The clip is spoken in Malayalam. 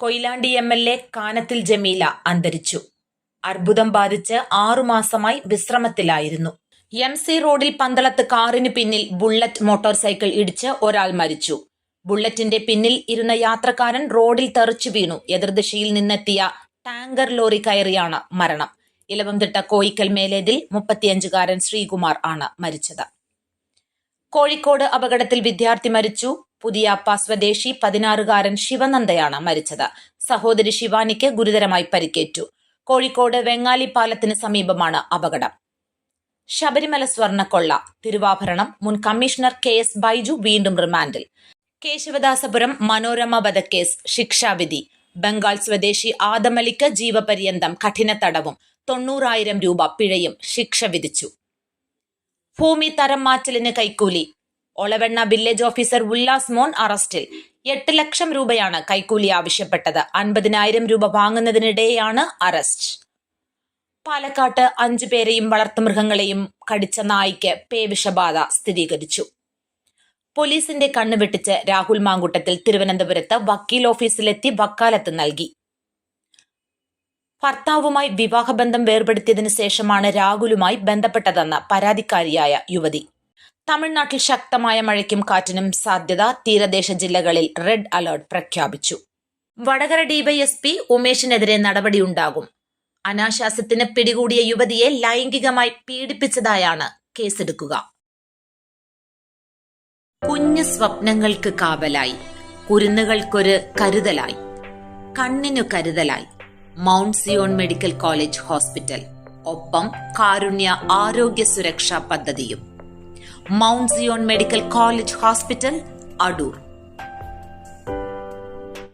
Koyilandy M L A Kanathil Jameela അന്തരിച്ചു. അർബുദം ബാധിച്ച് ആറുമാസമായി വിശ്രമത്തിലായിരുന്നു. എം സി റോഡിൽ പന്തളത്ത് കാറിന് പിന്നിൽ ബുള്ളറ്റ് മോട്ടോർ സൈക്കിൾ ഇടിച്ച് ഒരാൾ മരിച്ചു. ബുള്ളറ്റിന്റെ പിന്നിൽ ഇരുന്ന യാത്രക്കാരൻ റോഡിൽ തെറിച്ചു വീണു. എതിർദിശയിൽ നിന്നെത്തിയ ടാങ്കർ ലോറി കയറിയാണ് മരണം. ഇലവംതിട്ട കോയിക്കൽ മേലേതിൽ മുപ്പത്തിയഞ്ചുകാരൻ ശ്രീകുമാർ ആണ് മരിച്ചത്. കോഴിക്കോട് അപകടത്തിൽ വിദ്യാർത്ഥി മരിച്ചു. പുതിയാപ്പ സ്വദേശി പതിനാറുകാരൻ ശിവനന്ദയാണ് മരിച്ചത്. സഹോദരി ശിവാനിക്ക് ഗുരുതരമായി പരിക്കേറ്റു. കോഴിക്കോട് വെങ്ങാലി പാലത്തിന് സമീപമാണ് അപകടം. ശബരിമല സ്വർണക്കൊള്ള തിരുവാഭരണം മുൻ കമ്മീഷണർ കെ എസ് ബൈജു വീണ്ടും റിമാൻഡിൽ. കേശവദാസപുരം മനോരമ വധക്കേസ് ശിക്ഷാവിധി. ബംഗാൾ സ്വദേശി ആദമലിക്ക് ജീവപര്യന്തം കഠിന തടവും തൊണ്ണൂറായിരം രൂപ പിഴയും ശിക്ഷ വിധിച്ചു. ഭൂമി തരം മാറ്റലിന് കൈക്കൂലി ഒളവെണ്ണ വില്ലേജ് ഓഫീസർ ഉല്ലാസ് മോൻ അറസ്റ്റിൽ. എട്ട് ലക്ഷം രൂപയാണ് കൈക്കൂലി ആവശ്യപ്പെട്ടത്. അൻപതിനായിരം രൂപ വാങ്ങുന്നതിനിടെയാണ് അറസ്റ്റ്. പാലക്കാട്ട് അഞ്ചു പേരെയും വളർത്തുമൃഗങ്ങളെയും കടിച്ച നായ്ക്ക് പേവിഷബാധ സ്ഥിരീകരിച്ചു. പോലീസിന്റെ കണ്ണുവെട്ടിച്ച് രാഹുൽ മാങ്കുട്ടത്തിൽ തിരുവനന്തപുരത്ത് വക്കീൽ ഓഫീസിലെത്തി വക്കാലത്ത് നൽകി. ഭർത്താവുമായി വിവാഹബന്ധം വേർപെടുത്തിയതിനു ശേഷമാണ് രാഹുലുമായി ബന്ധപ്പെട്ടതെന്ന് പരാതിക്കാരിയായ യുവതി. തമിഴ്നാട്ടിൽ ശക്തമായ മഴയ്ക്കും കാറ്റിനും സാധ്യത തീരദേശ ജില്ലകളിൽ റെഡ് അലർട്ട് പ്രഖ്യാപിച്ചു. വടകര ഡിവൈഎസ്പി ഉമേഷിനെതിരെ നടപടിയുണ്ടാകും. അനാശാസ്യത്തിന് പിടികൂടിയ യുവതിയെ ലൈംഗികമായി പീഡിപ്പിച്ചതായാണ് കേസെടുക്കുക. കുഞ്ഞു സ്വപ്നങ്ങൾക്ക് കാവലായി. കുരുന്നുകൾക്കൊരു കരുതലായി. കണ്ണിനു കരുതലായി. Mount Zion medical college hospital. ഒപ്പം കാരുണ്യ ആരോഗ്യ സുരക്ഷാ പദ്ധതിയും. Mount Zion medical college hospital Adoor.